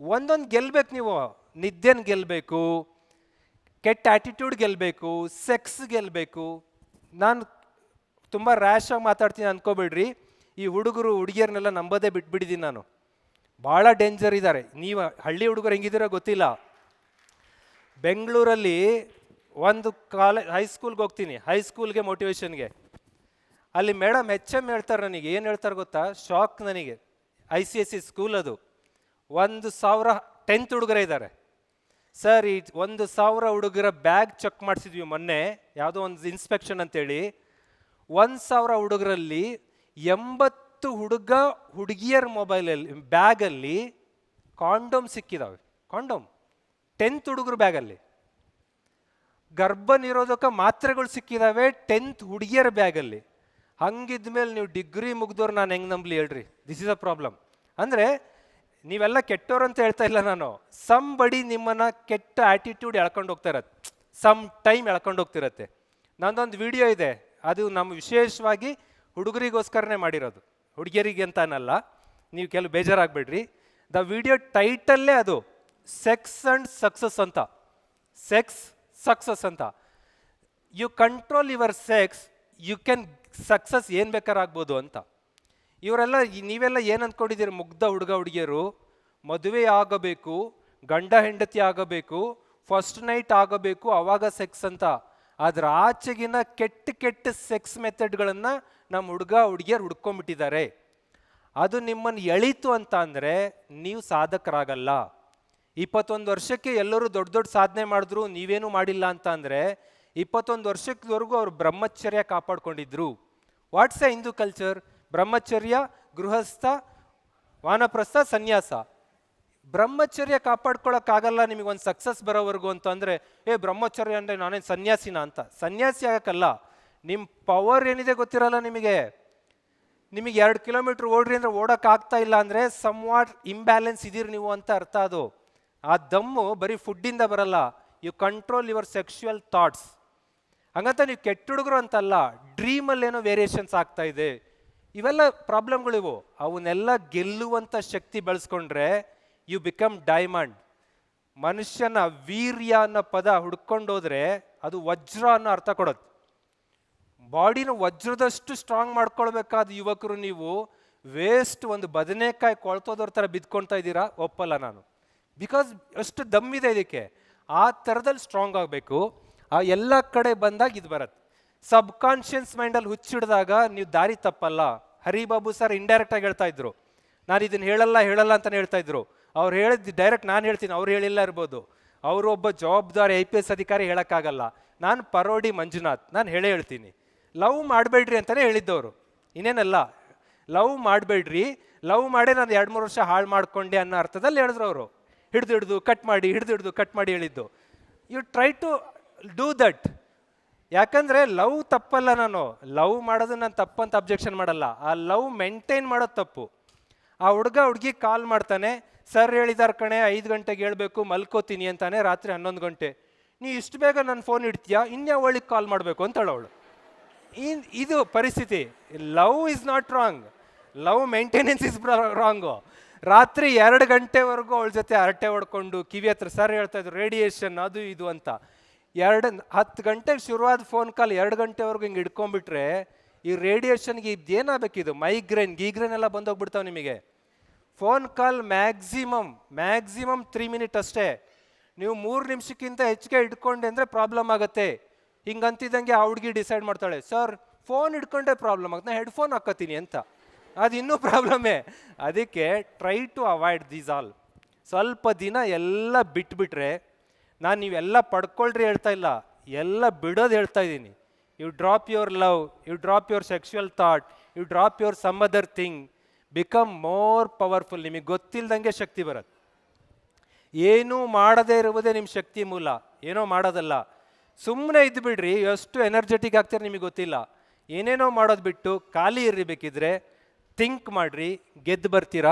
ಒಂದೊಂದು ಗೆಲ್ಬೇಕು ನೀವು. ನಿದ್ದೆನ ಗೆಲ್ಲಬೇಕು ಕೆಟ್ಟ ಆ್ಯಟಿಟ್ಯೂಡ್ ಗೆಲ್ಲಬೇಕು ಸೆಕ್ಸ್ ಗೆಲ್ಲಬೇಕು ನಾನು ತುಂಬ ರ್ಯಾಶಾಗಿ ಮಾತಾಡ್ತೀನಿ ಅನ್ಕೋಬೇಡ್ರಿ. ಈ ಹುಡುಗರು ಹುಡುಗಿಯರನ್ನೆಲ್ಲ ನಂಬೋದೇ ಬಿಟ್ಬಿಟ್ಟಿದ್ದೀನಿ ನಾನು. ಭಾಳ ಡೇಂಜರ್ ಇದ್ದಾರೆ ನೀವು ಹಳ್ಳಿ ಹುಡುಗರು ಹೆಂಗಿದ್ದೀರೋ ಗೊತ್ತಿಲ್ಲ. ಬೆಂಗಳೂರಲ್ಲಿ ಒಂದು ಕಾಲೇ ಹೈಸ್ಕೂಲ್ಗೆ ಹೋಗ್ತೀನಿ. ಹೈಸ್ಕೂಲ್ಗೆ ಮೋಟಿವೇಶನ್ಗೆ ಅಲ್ಲಿ ಮೇಡಮ್ ಎಚ್ ಎಂ ಹೇಳ್ತಾರೆ ನನಗೆ. ಏನು ಹೇಳ್ತಾರೆ ಗೊತ್ತಾ? ಶಾಕ್ ನನಗೆ. I C S E school ಅದು. ಒಂದು ಸಾವಿರ ಟೆಂತ್ ಹುಡುಗರೇ ಇದ್ದಾರೆ. ಸರ್ ಈ ಒಂದು ಸಾವಿರ ಹುಡುಗರ ಬ್ಯಾಗ್ ಚೆಕ್ ಮಾಡಿಸಿದ್ವಿ ಮೊನ್ನೆ, ಯಾವುದೋ ಒಂದು ಇನ್ಸ್ಪೆಕ್ಷನ್ ಅಂತೇಳಿ. ಒಂದು ಸಾವಿರ ಹುಡುಗರಲ್ಲಿ ಎಂಬತ್ತು ಹುಡುಗ ಹುಡುಗಿಯರ ಮೊಬೈಲಲ್ಲಿ ಬ್ಯಾಗಲ್ಲಿ ಕಾಂಡೋಮ್ ಸಿಕ್ಕಿದಾವೆ. ಕಾಂಡೋಮ್ ಟೆಂತ್ ಹುಡುಗರ ಬ್ಯಾಗಲ್ಲಿ ಗರ್ಭ ನಿರೋಧಕ ಮಾತ್ರೆಗಳು ಸಿಕ್ಕಿದಾವೆ ಟೆಂತ್ ಹುಡುಗಿಯರ ಬ್ಯಾಗಲ್ಲಿ ಹಂಗಿದ್ಮೇಲೆ ನೀವು ಡಿಗ್ರಿ ಮುಗ್ದವ್ರು ನಾನು ಹೆಂಗೆ ನಂಬಲಿ ಹೇಳ್ರಿ? ದಿಸ್ ಇಸ್ ಅ ಪ್ರಾಬ್ಲಮ್ ಅಂದರೆ ನೀವೆಲ್ಲ ಕೆಟ್ಟವ್ರು ಅಂತ ಹೇಳ್ತಾ ಇಲ್ಲ ನಾನು. ಸಮ್ ಬಡಿ ನಿಮ್ಮನ್ನ ಕೆಟ್ಟ ಆ್ಯಟಿಟ್ಯೂಡ್ ಎಳ್ಕೊಂಡು ಹೋಗ್ತಾ ಇರತ್ತೆ ಸಮ್ ಟೈಮ್ ಎಳ್ಕೊಂಡು ಹೋಗ್ತಿರತ್ತೆ. ನಂದೊಂದು ವಿಡಿಯೋ ಇದೆ. ಅದು ನಮ್ಮ ವಿಶೇಷವಾಗಿ ಹುಡುಗರಿಗೋಸ್ಕರನೇ ಮಾಡಿರೋದು. ಹುಡುಗಿಯರಿಗೆ ಅಂತ ಅನ್ನಲ್ಲ ನೀವು ಕೆಲವು ಬೇಜಾರಾಗಬೇಡ್ರಿ. ದ ವಿಡಿಯೋ ಟೈಟಲ್ಲೇ ಅದು ಸೆಕ್ಸ್ ಅಂಡ್ ಸಕ್ಸಸ್ ಅಂತ. ಸೆಕ್ಸ್ ಸಕ್ಸಸ್ ಅಂತ. You control your sex you can success ಏನು ಬೇಕಾರಾಗ್ಬೋದು ಅಂತ. ಇವರೆಲ್ಲ ನೀವೆಲ್ಲ ಏನು ಅಂದ್ಕೊಂಡಿದ್ದೀರಿ ಮುಗ್ಧ ಹುಡುಗ ಹುಡುಗಿಯರು, ಮದುವೆ ಆಗಬೇಕು, ಗಂಡ ಹೆಂಡತಿ ಆಗಬೇಕು ಫಸ್ಟ್ ನೈಟ್ ಆಗಬೇಕು, ಅವಾಗ ಸೆಕ್ಸ್ ಅಂತ. ಅದರ ಆಚೆಗಿನ ಕೆಟ್ಟ ಕೆಟ್ಟ ಸೆಕ್ಸ್ ಮೆಥಡ್ಗಳನ್ನು ನಮ್ಮ ಹುಡುಗ ಹುಡುಗಿಯರು ಹುಡ್ಕೊಂಡ್ಬಿಟ್ಟಿದ್ದಾರೆ. ಅದು ನಿಮ್ಮನ್ನು ಎಳೀತು ಅಂತ ಅಂದರೆ ನೀವು ಸಾಧಕರಾಗಲ್ಲ. ಇಪ್ಪತ್ತೊಂದು ವರ್ಷಕ್ಕೆ ಎಲ್ಲರೂ ದೊಡ್ಡ ದೊಡ್ಡ ಸಾಧನೆ ಮಾಡಿದ್ರು, ನೀವೇನು ಮಾಡಿಲ್ಲ ಅಂತ ಅಂದರೆ ಇಪ್ಪತ್ತೊಂದು ವರ್ಷದವರೆಗೂ ಅವರು ಬ್ರಹ್ಮಚರ್ಯ ಕಾಪಾಡ್ಕೊಂಡಿದ್ರು. ವಾಟ್ಸ್ ಎ ಹಿಂದೂ ಕಲ್ಚರ್ ಬ್ರಹ್ಮಚರ್ಯ, ಗೃಹಸ್ಥ, ವಾನಪ್ರಸ್ಥ, ಸನ್ಯಾಸ. ಬ್ರಹ್ಮಚರ್ಯ ಕಾಪಾಡ್ಕೊಳಕ್ಕಾಗಲ್ಲ ನಿಮಗೊಂದು ಸಕ್ಸಸ್ ಬರೋವರೆಗೂ ಅಂತಂದರೆ ಏ ಬ್ರಹ್ಮಚರ್ಯ ಅಂದರೆ ನಾನೇನು ಸನ್ಯಾಸಿನ ಅಂತ. ಸನ್ಯಾಸಿ ಆಗೋಕ್ಕಲ್ಲ. ನಿಮ್ಮ ಪವರ್ ಏನಿದೆ ಗೊತ್ತಿರಲ್ಲ ನಿಮಗೆ? ನಿಮಗೆ ಎರಡು ಕಿಲೋಮೀಟ್ರ್ ಓಡ್ರಿ ಅಂದ್ರೆ ಓಡೋಕ್ಕಾಗ್ತಾ ಇಲ್ಲ ಅಂದರೆ ಸಮ್ ವಾಟ್ ಇಂಬ್ಯಾಲೆನ್ಸ್ ಇದ್ದೀರಿ ನೀವು ಅಂತ ಅರ್ಥ ಅದು. ಆ ದಮ್ಮು ಬರೀ ಫುಡ್ಡಿಂದ ಬರಲ್ಲ. You control your sexual thoughts ಹಂಗಂತ ನೀವು ಕೆಟ್ಟ ಹುಡುಗರು ಅಂತಲ್ಲ ಡ್ರೀಮಲ್ಲೇನೋ ವೇರಿಯೇಷನ್ಸ್ ಆಗ್ತಾ ಇದೆ. ಇವೆಲ್ಲ ಪ್ರಾಬ್ಲಮ್ಗಳಿವು ಅವನ್ನೆಲ್ಲ ಗೆಲ್ಲುವಂಥ ಶಕ್ತಿ ಬೆಳೆಸ್ಕೊಂಡ್ರೆ ಯು ಬಿಕಮ್ ಡೈಮಂಡ್. ಮನುಷ್ಯನ ವೀರ್ಯ ಅನ್ನೋ ಪದ ಹುಡ್ಕೊಂಡೋದ್ರೆ ಅದು ವಜ್ರ ಅನ್ನೋ ಅರ್ಥ ಕೊಡೋದು ಬಾಡಿನ ವಜ್ರದಷ್ಟು ಸ್ಟ್ರಾಂಗ್ ಮಾಡ್ಕೊಳ್ಬೇಕಾದ ಯುವಕರು ನೀವು ವೇಸ್ಟ್ ಒಂದು ಬದನೆಕಾಯಿ ಕೊಳ್ತೋದವ್ರ ಥರ ಬಿದ್ಕೊಳ್ತಾ ಇದ್ದೀರಾ? ಒಪ್ಪಲ್ಲ ನಾನು. ಬಿಕಾಸ್ ಅಷ್ಟು ದಮ್ಮಿದೆ ಇದಕ್ಕೆ. ಆ ಥರದಲ್ಲಿ ಸ್ಟ್ರಾಂಗ್ ಆಗಬೇಕು. ಆ ಎಲ್ಲ ಕಡೆ ಬಂದಾಗ ಇದು ಬರುತ್ತೆ. ಸಬ್ ಕಾನ್ಷಿಯನ್ಸ್ ಮೈಂಡಲ್ಲಿ ಹುಚ್ಚಿಡಿದಾಗ ನೀವು ದಾರಿ ತಪ್ಪಲ್ಲ. ಹರಿಬಾಬು ಸರ್ ಇಂಡೈರೆಕ್ಟಾಗಿ ಹೇಳ್ತಾ ಇದ್ರು. ನಾನು ಇದನ್ನು ಹೇಳಲ್ಲ ಹೇಳಲ್ಲ ಅಂತಲೇ ಹೇಳ್ತಾ ಇದ್ರು. ಅವ್ರು ಹೇಳಿದ್ದು ಡೈರೆಕ್ಟ್ ನಾನು ಹೇಳ್ತೀನಿ, ಅವ್ರು ಹೇಳಿಲ್ಲ ಇರ್ಬೋದು. ಅವರು ಒಬ್ಬ ಜವಾಬ್ದಾರಿ ಐ ಪಿ ಎಸ್ ಅಧಿಕಾರಿ ಹೇಳೋಕ್ಕಾಗಲ್ಲ. ನಾನು ಪರೋಡಿ ಮಂಜುನಾಥ್, ನಾನು ಹೇಳೇ ಹೇಳ್ತೀನಿ. ಲವ್ ಮಾಡಬೇಡ್ರಿ ಅಂತಲೇ ಹೇಳಿದ್ದವರು. ಇನ್ನೇನಲ್ಲ, ಲವ್ ಮಾಡಬೇಡ್ರಿ. ಲವ್ ಮಾಡೇ ನಾನು ಎರಡು ಮೂರು ವರ್ಷ ಹಾಳು ಮಾಡ್ಕೊಂಡೆ ಅನ್ನೋ ಅರ್ಥದಲ್ಲಿ ಹೇಳಿದ್ರು ಅವರು. ಹಿಡಿದು ಹಿಡ್ದು ಕಟ್ ಮಾಡಿ ಹಿಡಿದು ಹಿಡ್ದು ಕಟ್ ಮಾಡಿ ಹೇಳಿದ್ದು. You try to do that ಯಾಕಂದ್ರೆ ಲವ್ ತಪ್ಪಲ್ಲ ನಾನು. ಲವ್ ಮಾಡೋದು ನಾನು ತಪ್ಪಂತ ಅಬ್ಜೆಕ್ಷನ್ ಮಾಡಲ್ಲ. ಆ ಲವ್ ಮೇಂಟೈನ್ ಮಾಡೋದು ತಪ್ಪು. ಆ ಹುಡುಗ ಹುಡುಗಿ ಕಾಲ್ ಮಾಡ್ತಾನೆ, ಸರ್ ಹೇಳಿದಾರ ಕಣೆ, ಐದು ಗಂಟೆಗೆ ಹೇಳ್ಬೇಕು, ಮಲ್ಕೋತೀನಿ ಅಂತಾನೆ ರಾತ್ರಿ ಹನ್ನೊಂದು ಗಂಟೆ. ನೀ ಇಷ್ಟು ಬೇಗ ನನ್ನ ಫೋನ್ ಇಡ್ತೀಯಾ? ಇನ್ಯಾವ ಒಳಗೆ ಕಾಲ್ ಮಾಡಬೇಕು ಅಂತ ಅವಳು. ಇನ್ ಇದು ಪರಿಸ್ಥಿತಿ. Love is not wrong love maintenance is wrong ರಾತ್ರಿ ಎರಡು ಗಂಟೆವರೆಗೂ ಅವಳ ಜೊತೆ ಹರಟೆ ಹೊಡ್ಕೊಂಡು ಕಿವಿ ಹತ್ರ ಸರ್ ಹೇಳ್ತಾ ಇದ್ರು ರೇಡಿಯೇಷನ್ ಅದು ಇದು ಅಂತ. ಎರಡು ಹತ್ತು ಗಂಟೆಗೆ ಶುರುವಾದ ಫೋನ್ ಕಾಲ್ ಎರಡು ಗಂಟೆವರೆಗೂ ಹಿಂಗೆ ಹಿಡ್ಕೊಂಡ್ಬಿಟ್ರೆ ಈ ರೇಡಿಯೇಷನ್ಗೆ ಇದೇನಾಗಬೇಕಿದು ಮೈಗ್ರೇನ್ ಗೀಗ್ರೇನ್ ಎಲ್ಲ ಬಂದೋಗ್ಬಿಡ್ತಾವೆ ನಿಮಗೆ. Phone call maximum maximum three minute ಅಷ್ಟೇ. ನೀವು ಮೂರು ನಿಮಿಷಕ್ಕಿಂತ ಹೆಚ್ಚಿಗೆ ಇಟ್ಕೊಂಡೆ ಅಂದರೆ ಪ್ರಾಬ್ಲಮ್ ಆಗುತ್ತೆ. ಹಿಂಗಂತಿದ್ದಂಗೆ ಆ ಹುಡುಗಿ ಡಿಸೈಡ್ ಮಾಡ್ತಾಳೆ ಸರ್ ಫೋನ್ ಇಟ್ಕೊಂಡೆ ಪ್ರಾಬ್ಲಮ್ ಆಗುತ್ತೆ ನಾನು ಹೆಡ್ಫೋನ್ ಹಾಕತ್ತೀನಿ ಅಂತ. ಅದು ಇನ್ನೂ ಪ್ರಾಬ್ಲಮ್ಮೇ ಅದಕ್ಕೆ try to avoid these all ಸ್ವಲ್ಪ ದಿನ ಎಲ್ಲ ಬಿಟ್ಬಿಟ್ರೆ ನಾನು ನೀವೆಲ್ಲ ಪಡ್ಕೊಳ್ರಿ ಹೇಳ್ತಾ ಇಲ್ಲ. ಎಲ್ಲ ಬಿಡೋದು ಹೇಳ್ತಾ ಇದ್ದೀನಿ. You drop your love you drop your sexual thought you drop your some other thing become more powerful ನಿಮಗೆ ಗೊತ್ತಿಲ್ಲದಂಗೆ ಶಕ್ತಿ ಬರುತ್ತೆ. ಏನೂ ಮಾಡದೇ ಇರುವುದೇ ನಿಮ್ಮ ಶಕ್ತಿ ಮೂಲ. ಏನೋ ಮಾಡೋದಲ್ಲ. ಸುಮ್ಮನೆ ಇದ್ದು ಬಿಡ್ರಿ, ಎಷ್ಟು ಎನರ್ಜೆಟಿಕ್ ಆಗ್ತಾರೆ ನಿಮಗೆ ಗೊತ್ತಿಲ್ಲ. ಏನೇನೋ ಮಾಡೋದು ಬಿಟ್ಟು ಖಾಲಿ ಇರಬೇಕಿದ್ರೆ ಥಿಂಕ್ ಮಾಡಿರಿ, ಗೆದ್ದು ಬರ್ತೀರಾ?